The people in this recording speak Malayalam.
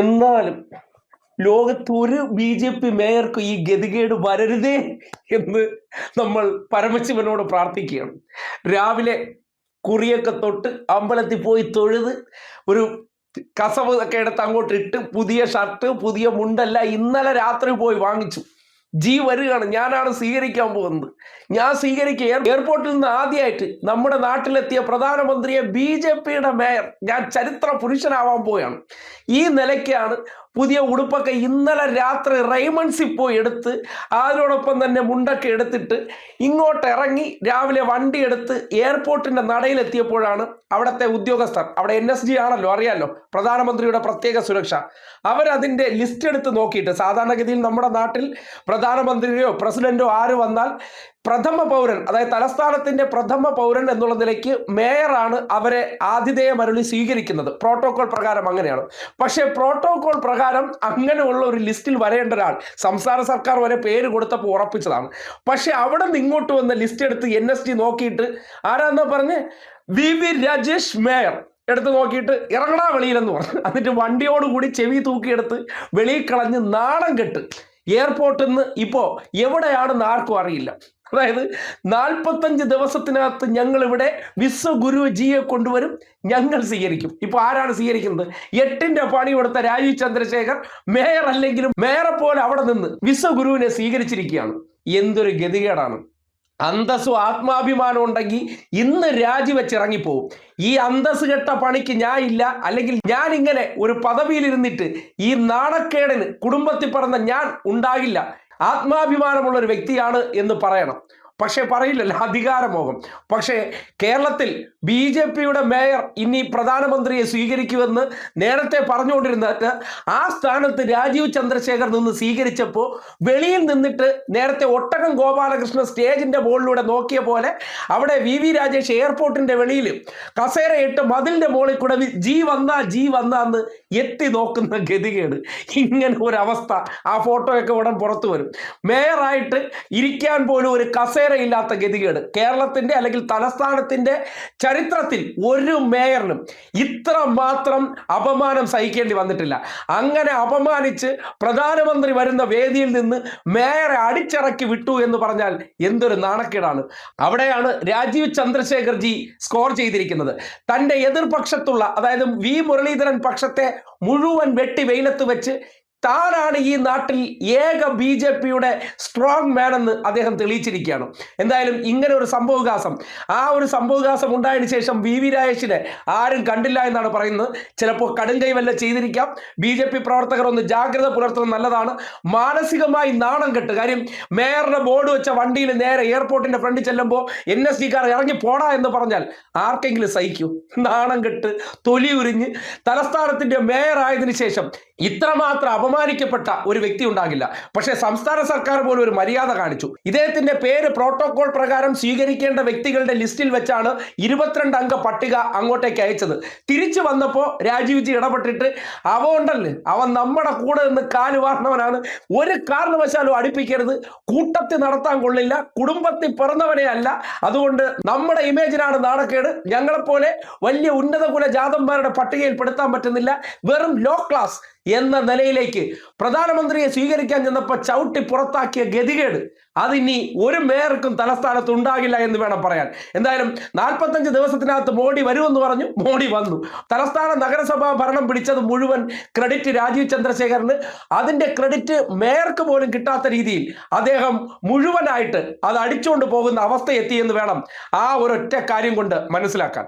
എന്നാലും ലോകത്ത് ഒരു ബി ജെ പി മേയർക്ക് ഈ ഗതികേട് വരരുതേ എന്ന് നമ്മൾ പരമശിവനോട് പ്രാർത്ഥിക്കുകയാണ്. രാവിലെ കുറിയൊക്കെ തൊട്ട് അമ്പലത്തിൽ പോയി തൊഴുത് ഒരു കസവ് ഒക്കെ എടുത്ത് അങ്ങോട്ട് ഇട്ട് പുതിയ ഷർട്ട് പുതിയ മുണ്ടല്ല ഇന്നലെ രാത്രി പോയി വാങ്ങിച്ചു. ജി വരികയാണ്. ഞാനാണ് സ്വീകരിക്കാൻ പോകുന്നത്. ഞാൻ സ്വീകരിക്കുക. എയർപോർട്ടിൽ നിന്ന് ആദ്യമായിട്ട് നമ്മുടെ നാട്ടിലെത്തിയ പ്രധാനമന്ത്രിയെ ബി ജെ പിയുടെ മേയർ ഞാൻ ചരിത്ര പുരുഷനാവാൻ പോവുകയാണ്. ഈ നിലയ്ക്കാണ് പുതിയ ഉടുപ്പൊക്കെ ഇന്നലെ രാത്രി റൈമൺസിൽ പോയി എടുത്ത് അതിനോടൊപ്പം തന്നെ മുണ്ടൊക്കെ എടുത്തിട്ട് ഇങ്ങോട്ട് ഇറങ്ങി രാവിലെ വണ്ടി എടുത്ത് എയർപോർട്ടിന്റെ നടയിലെത്തിയപ്പോഴാണ് അവിടുത്തെ ഉദ്യോഗസ്ഥർ അവിടെ എൻ എസ് ജി ആണല്ലോ അറിയാമല്ലോ പ്രധാനമന്ത്രിയുടെ പ്രത്യേക സുരക്ഷ. അവരതിന്റെ ലിസ്റ്റ് എടുത്ത് നോക്കിയിട്ട് സാധാരണഗതിയിൽ നമ്മുടെ നാട്ടിൽ പ്രധാനമന്ത്രിയോ പ്രസിഡന്റോ ആര് വന്നാൽ പ്രഥമ പൗരൻ അതായത് തലസ്ഥാനത്തിന്റെ പ്രഥമ പൗരൻ എന്നുള്ള നിലയ്ക്ക് മേയറാണ് അവരെ ആതിഥേയമരുളി സ്വീകരിക്കുന്നത്. പ്രോട്ടോകോൾ പ്രകാരം അങ്ങനെയാണ്. പക്ഷേ പ്രോട്ടോകോൾ പ്രകാരം അങ്ങനെയുള്ള ഒരു ലിസ്റ്റിൽ വരേണ്ട ഒരാൾ സംസ്ഥാന സർക്കാർ വരെ പേര് കൊടുത്തപ്പോൾ ഉറപ്പിച്ചതാണ്. പക്ഷേ അവിടെ നിന്ന് ഇങ്ങോട്ട് വന്ന ലിസ്റ്റ് എടുത്ത് എൻ എസ് ടി നോക്കിയിട്ട് ആരാന്നാ പറഞ്ഞ്? വി വി രാജേഷ് മേയർ എടുത്ത് നോക്കിയിട്ട് ഇറങ്ങടാ വെളിയിലെന്ന് പറഞ്ഞു. എന്നിട്ട് വണ്ടിയോടുകൂടി ചെവി തൂക്കിയെടുത്ത് വെളിയിൽ കളഞ്ഞ് നാണം കെട്ട്. എയർപോർട്ടിൽ നിന്ന് ഇപ്പോൾ എവിടെയാണെന്ന് ആർക്കും അറിയില്ല. അതായത് നാൽപ്പത്തഞ്ച് ദിവസത്തിനകത്ത് ഞങ്ങൾ ഇവിടെ വിശ്വഗുരു ജിയെ കൊണ്ടുവരും ഞങ്ങൾ സ്വീകരിക്കും. ഇപ്പൊ ആരാണ് സ്വീകരിക്കുന്നത്? എട്ടിന്റെ പണി കൊടുത്ത രാജീവ് ചന്ദ്രശേഖർ മേയർ അല്ലെങ്കിലും മേയറെ പോലെ അവിടെ നിന്ന് വിശ്വഗുരുവിനെ സ്വീകരിച്ചിരിക്കുകയാണ്. എന്തൊരു ഗതികേടാണ്. അന്തസ്സും ആത്മാഭിമാനം ഉണ്ടെങ്കിൽ ഇന്ന് രാജിവെച്ച് ഇറങ്ങിപ്പോവും ഈ അന്തസ് കെട്ട പണിക്ക് ഞാൻ ഇല്ല അല്ലെങ്കിൽ ഞാൻ ഇങ്ങനെ ഒരു പദവിയിലിരുന്നിട്ട് ഈ നാണക്കേടിന് കുടുംബത്തിൽ പറഞ്ഞ ഞാൻ ഉണ്ടാകില്ല. ആത്മാഭിമാനമുള്ള ഒരു വ്യക്തിയാണ് എന്ന് പറയണം. പക്ഷേ പറയില്ലല്ലോ അധികാരമോഹം. പക്ഷേ കേരളത്തിൽ ബി ജെ പിയുടെ മേയർ ഇനി പ്രധാനമന്ത്രിയെ സ്വീകരിക്കുമെന്ന് നേരത്തെ പറഞ്ഞുകൊണ്ടിരുന്നിട്ട് ആ സ്ഥാനത്ത് രാജീവ് ചന്ദ്രശേഖർ നിന്ന് സ്വീകരിച്ചപ്പോൾ വെളിയിൽ നിന്നിട്ട് നേരത്തെ ഒട്ടകം ഗോപാലകൃഷ്ണൻ സ്റ്റേജിന്റെ മുകളിലൂടെ നോക്കിയ പോലെ അവിടെ വി വി രാജേഷ് എയർപോർട്ടിന്റെ വെളിയിൽ കസേരയിട്ട് മതിലിന്റെ മുകളിൽ കൂടെ ജി വന്നാ ജി വന്നാന്ന് എത്തി നോക്കുന്ന ഗതികേട്. ഇങ്ങനെ ഒരു അവസ്ഥ ആ ഫോട്ടോയൊക്കെ ഉടൻ പുറത്തു വരും. മേയറായിട്ട് ഇരിക്കാൻ പോലും ഒരു കസേരയില്ലാത്ത ഗതികേട്. കേരളത്തിന്റെ അല്ലെങ്കിൽ തലസ്ഥാനത്തിന്റെ ചരിത്രത്തിൽ ഒരു മേയറിനും ഇത്ര മാത്രം അപമാനം സഹിക്കേണ്ടി വന്നിട്ടില്ല. അങ്ങനെ അപമാനിച്ച് പ്രധാനമന്ത്രി വരുന്ന വേദിയിൽ നിന്ന് മേയറെ അടിച്ചിറക്കി വിട്ടു എന്ന് പറഞ്ഞാൽ എന്തൊരു നാണക്കേടാണ്. അവിടെയാണ് രാജീവ് ചന്ദ്രശേഖർ ജി സ്കോർ ചെയ്തിരിക്കുന്നത്. തന്റെ എതിർപക്ഷത്തുള്ള അതായത് വി മുരളീധരൻ പക്ഷത്തെ മുഴുവൻ വെട്ടി വെയിലത്ത് വെച്ച് താനാണ് ഈ നാട്ടിൽ ഏക ബി ജെ പിയുടെ സ്ട്രോങ് മാൻ എന്ന് അദ്ദേഹം തെളിയിച്ചിരിക്കുകയാണ്. എന്തായാലും ഇങ്ങനെ ഒരു സംഭവവികാസം ആ ഒരു സംഭവവികാസം ഉണ്ടായതിനു ശേഷം വി വി രാജേഷിനെ ആരും കണ്ടില്ല എന്നാണ് പറയുന്നത്. ചിലപ്പോൾ കടുംകൈ വല്ല ചെയ്തിരിക്കാം. ബി ജെ പി പ്രവർത്തകർ ഒന്ന് ജാഗ്രത പുലർത്തുന്നത് നല്ലതാണ്. മാനസികമായി നാണം കെട്ട്. കാര്യം മേയറുടെ ബോർഡ് വെച്ച വണ്ടിയിൽ നേരെ എയർപോർട്ടിന്റെ ഫ്രണ്ടിൽ ചെല്ലുമ്പോൾ എൻ എസ് ഡിക്കാർ ഇറങ്ങി പോടാ എന്ന് പറഞ്ഞാൽ ആർക്കെങ്കിലും സഹിക്കൂ. നാണം കെട്ട് തൊലി ഉരിഞ്ഞ് തലസ്ഥാനത്തിന്റെ മേയർ ആയതിനു ശേഷം ഇത്രമാത്രം അപമാനിക്കപ്പെട്ട ഒരു വ്യക്തി ഉണ്ടാകില്ല. പക്ഷേ സംസ്ഥാന സർക്കാർ പോലും ഒരു മര്യാദ കാണിച്ചു. ഇദ്ദേഹത്തിന്റെ പേര് പ്രോട്ടോകോൾ പ്രകാരം സ്വീകരിക്കേണ്ട വ്യക്തികളുടെ ലിസ്റ്റിൽ വെച്ചാണ് ഇരുപത്തിരണ്ട് അംഗ പട്ടിക അങ്ങോട്ടേക്ക് അയച്ചത്. തിരിച്ചു വന്നപ്പോൾ രാജീവ് ജി ഇടപെട്ടിട്ട് അവ ഉണ്ടല്ലേ? അവൻ നമ്മുടെ കൂടെ നിന്ന് കാൽ വാർന്നവനാണ്. ഒരു കാരണവശാലും അടുപ്പിക്കരുത്. കൂട്ടത്തിൽ നടത്താൻ കൊള്ളില്ല. കുടുംബത്തിൽ പിറന്നവനെ അല്ല. അതുകൊണ്ട് നമ്മുടെ ഇമേജിനാണ് നാണക്കേട്. ഞങ്ങളെപ്പോലെ വലിയ ഉന്നത കുല ജാതന്മാരുടെ പട്ടികയിൽ പെടുത്താൻ പറ്റുന്നില്ല. വെറും ലോ ക്ലാസ് എന്ന നിലയിലേക്ക് പ്രധാനമന്ത്രിയെ സ്വീകരിക്കാൻ ചെന്നപ്പോൾ ചവിട്ടി പുറത്താക്കിയ ഗതികേട് അതിനി ഒരു മേയർക്കും തലസ്ഥാനത്ത് ഉണ്ടാകില്ല എന്ന് വേണം പറയാൻ. എന്തായാലും നാൽപ്പത്തഞ്ച് ദിവസത്തിനകത്ത് മോഡി വരുമെന്ന് പറഞ്ഞു മോഡി വന്നു. തലസ്ഥാന നഗരസഭാ ഭരണം പിടിച്ചത് മുഴുവൻ ക്രെഡിറ്റ് രാജീവ് ചന്ദ്രശേഖറിന് അതിന്റെ ക്രെഡിറ്റ് മേയർക്ക് പോലും കിട്ടാത്ത രീതിയിൽ അദ്ദേഹം മുഴുവനായിട്ട് അത് അടിച്ചുകൊണ്ട് പോകുന്ന അവസ്ഥ എത്തിയെന്ന് വേണം ആ ഒരൊറ്റ കാര്യം കൊണ്ട് മനസ്സിലാക്കാൻ.